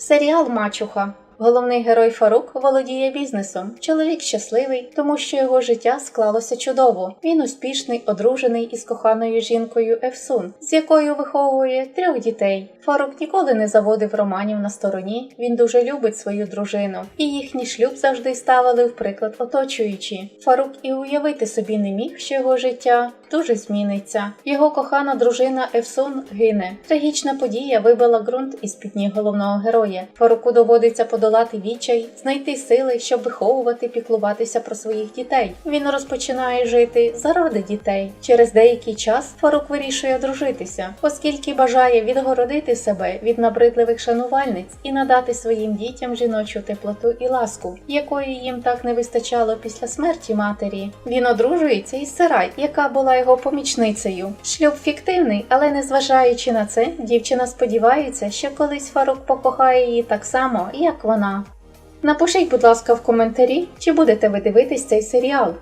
Серіал Мачуха. Головний герой Фарук володіє бізнесом. Чоловік щасливий, тому що його життя склалося чудово. Він успішний, одружений із коханою жінкою Ефсун, з якою виховує трьох дітей. Фарук ніколи не заводив романів на стороні. Він дуже любить свою дружину, і їхній шлюб завжди ставили в приклад оточуючі. Фарук і уявити собі не міг, що його життя дуже зміниться. Його кохана дружина Ефсун гине. Трагічна подія вибила ґрунт із пітні головного героя. Фаруку доводиться подолати відчай, знайти сили, щоб виховувати, піклуватися про своїх дітей. Він розпочинає жити заради дітей. Через деякий час Фарук вирішує одружитися, оскільки бажає відгородити себе від набридливих шанувальниць і надати своїм дітям жіночу теплоту і ласку, якої їм так не вистачало після смерті матері. Він одружується із Сарай, яка була його помічницею. Шлюб фіктивний, але незважаючи на це, дівчина сподівається, що колись Фарук покохає її так само, як вона. Напишіть, будь ласка, в коментарі, чи будете ви дивитись цей серіал.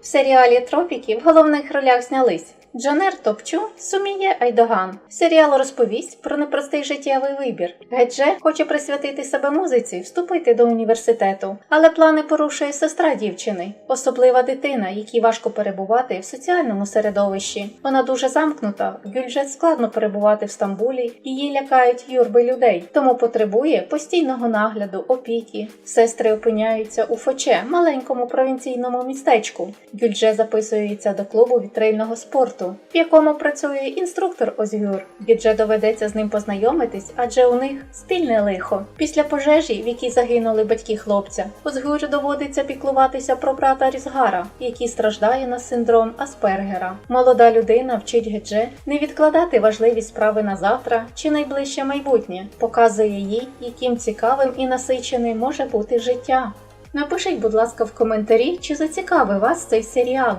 В серіалі Тропіки в головних ролях знялись Джанер Топчу, Суміє Айдоган. Серіал розповість про непростий життєвий вибір. Гедже хоче присвятити себе музиці, вступити до університету, але плани порушує сестра дівчини, особлива дитина, якій важко перебувати в соціальному середовищі. Вона дуже замкнута, Гюльже складно перебувати в Стамбулі, її лякають юрби людей, тому потребує постійного нагляду, опіки. Сестри опиняються у Фоче, маленькому провінційному містечку. Гюльже записується до клубу вітрильного спорту в якому працює інструктор Озгюр. Гідже доведеться з ним познайомитись, адже у них спільне лихо. Після пожежі, в якій загинули батьки хлопця, Озгюр доводиться піклуватися про брата Різгара, який страждає на синдром Аспергера. Молода людина вчить Гедже не відкладати важливі справи на завтра чи найближче майбутнє, показує їй, яким цікавим і насиченим може бути життя. Напишіть, будь ласка, в коментарі, чи зацікавив вас цей серіал.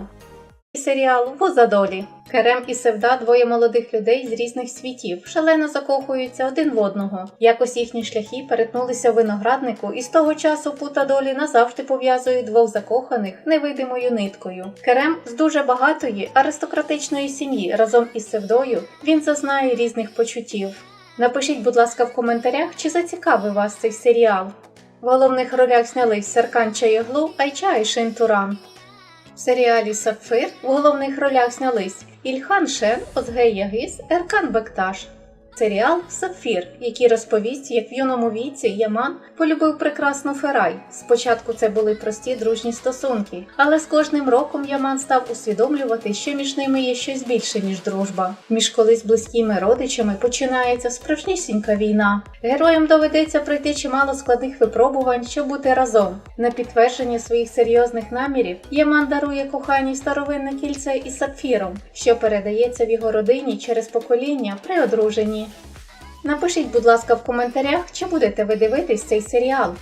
Серіал Воза долі. Керем і Севда двоє молодих людей з різних світів, шалено закохуються один в одного. Якось їхні шляхи перетнулися в винограднику, і з того часу пута долі назавжди пов'язує двох закоханих невидимою ниткою. Керем з дуже багатої аристократичної сім'ї разом із Севдою він зазнає різних почуттів. Напишіть, будь ласка, в коментарях, чи зацікавив вас цей серіал. В головних ролях знялись Серкан Чаєглу, Айча і Шин Туран. В серіалі Сапфир в головних ролях знялись Ільхан Шен, Озгей Ягис, Еркан Бекташ. Серіал Сапфір, який розповість, як в юному віці Яман полюбив прекрасну Ферай. Спочатку це були прості дружні стосунки, але з кожним роком Яман став усвідомлювати, що між ними є щось більше, ніж дружба. Між колись близькими родичами починається справжнісінька війна. Героям доведеться пройти чимало складних випробувань, щоб бути разом. На підтвердження своїх серйозних намірів Яман дарує коханій старовинне кільце із сапфіром, що передається в його родині через покоління при одруженні. Напишіть, будь ласка, в коментарях, чи будете ви дивитись цей серіал.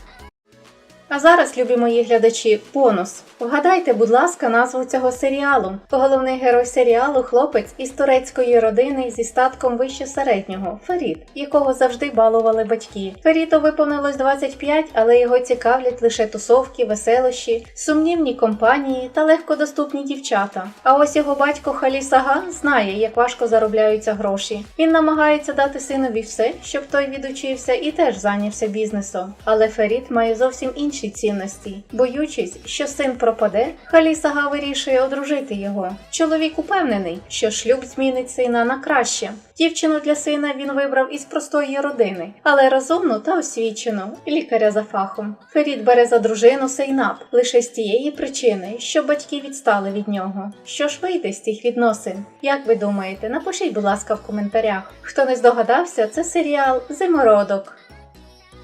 А зараз, любі мої глядачі, бонус. Вгадайте, будь ласка, назву цього серіалу. Головний герой серіалу хлопець із турецької родини зі статком вище середнього Ферід, якого завжди балували батьки. Феріду виповнилось 25, але його цікавлять лише тусовки, веселощі, сумнівні компанії та легкодоступні дівчата. А ось його батько Халі Саган знає, як важко заробляються гроші. Він намагається дати синові все, щоб той відучився і теж зайнявся бізнесом. Але Ферід має зовсім інші цінності. Боючись, що син пропаде, Халі Сага вирішує одружити його. Чоловік упевнений, що шлюб змінить сина на краще. Дівчину для сина він вибрав із простої родини, але розумну та освічену лікаря за фахом. Ферід бере за дружину Сейнаб лише з тієї причини, що батьки відстали від нього. Що ж вийде з цих відносин? Як ви думаєте? Напишіть, будь ласка, в коментарях. Хто не здогадався, це серіал Зимородок.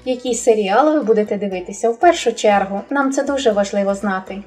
Які серіали ви будете дивитися в першу чергу? Нам це дуже важливо знати.